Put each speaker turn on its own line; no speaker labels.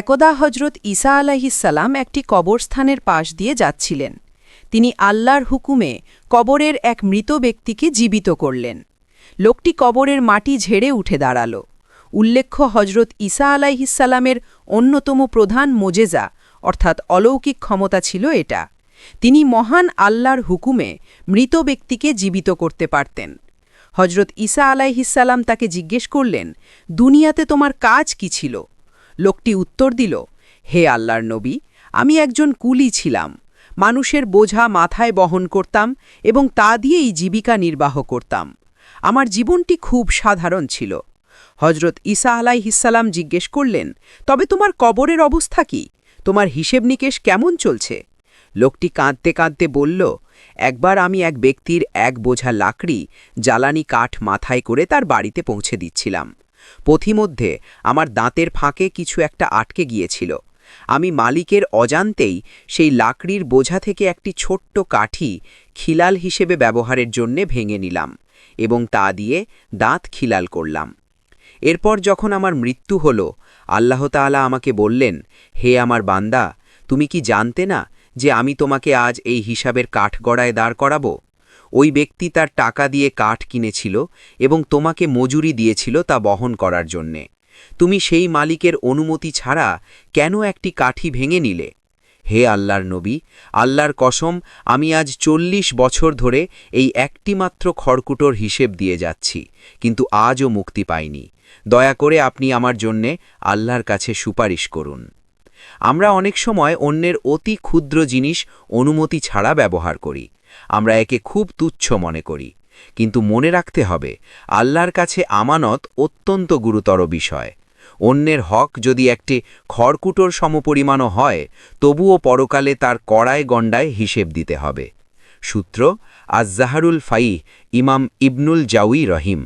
একদা হজরত ঈসা আলাহিসাল্লাম একটি কবরস্থানের পাশ দিয়ে যাচ্ছিলেন। তিনি আল্লাহর হুকুমে কবরের এক মৃত ব্যক্তিকে জীবিত করলেন। লোকটি কবরের মাটি ঝেড়ে উঠে দাঁড়াল। উল্লেখ্য হজরত ঈসা আলাইহিসাল্লামের অন্যতম প্রধান মোজেজা, অর্থাৎ অলৌকিক ক্ষমতা ছিল এটা। তিনি মহান আল্লাহর হুকুমে মৃত ব্যক্তিকে জীবিত করতে পারতেন। হজরত ঈসা আলাইহিসাল্লাম তাকে জিজ্ঞেস করলেন, দুনিয়াতে তোমার কাজ কি ছিল? লোকটি উত্তর দিল, হে আল্লাহর নবী, আমি একজন কুলি ছিলাম। মানুষের বোঝা মাথায় বহন করতাম এবং তা দিয়েই জীবিকা নির্বাহ করতাম। আমার জীবনটি খুব সাধারণ ছিল। হজরত ঈসা আলাইহিসাল্লাম জিজ্ঞেস করলেন, তবে তোমার কবরের অবস্থা কি? তোমার হিসেব নিকেশ কেমন চলছে? লোকটি কাঁদতে কাঁদতে বলল, একবার আমি এক ব্যক্তির এক বোঝা লাকড়ি, জ্বালানি কাঠ মাথায় করে তার বাড়িতে পৌঁছে দিচ্ছিলাম। পথিমধ্যে আমার দাঁতের ফাঁকে কিছু একটা আটকে গিয়েছিল। আমি মালিকের অজান্তেই সেই লাকড়ির বোঝা থেকে একটি ছোট্ট কাঠি খিলাল হিসেবে ব্যবহারের জন্যে ভেঙে নিলাম এবং তা দিয়ে দাঁত খিলাল করলাম। এরপর যখন আমার মৃত্যু হল, আল্লাহ তাআলা আমাকে বললেন, হে আমার বান্দা, তুমি কি জানতে না যে আমি তোমাকে আজ এই হিসাবের কাঠগড়ায় দাঁড় করাবো? ওই ব্যক্তি তার টাকা দিয়ে কাঠ কিনেছিল এবং তোমাকে মজুরি দিয়েছিল তা বহন করার জন্যে। তুমি সেই মালিকের অনুমতি ছাড়া কেন একটি কাঠি ভেঙে নিলে? হে আল্লাহর নবী, আল্লাহর কসম, আমি আজ চল্লিশ বছর ধরে এই একটিমাত্র খড়কুটোর হিসেব দিয়ে যাচ্ছি, কিন্তু আজও মুক্তি পাইনি। দয়া করে আপনি আমার জন্যে আল্লাহর কাছে সুপারিশ করুন। আমরা অনেক সময় অন্যের অতি ক্ষুদ্র জিনিস অনুমতি ছাড়া ব্যবহার করি। আমরা একে খুব তুচ্ছ মনে করি। কিন্তু মনে রাখতে হবে, আল্লাহর কাছে আমানত অত্যন্ত গুরুতর বিষয়। অন্যের হক যদি একটি খড়কুটোর সমপরিমাণও হয়, তবুও পরকালে তার কড়ায় গণ্ডায় হিসেব দিতে হবে। সূত্র আজ জাহারুল ফাই ইমাম ইবনুল জাউই রহিম।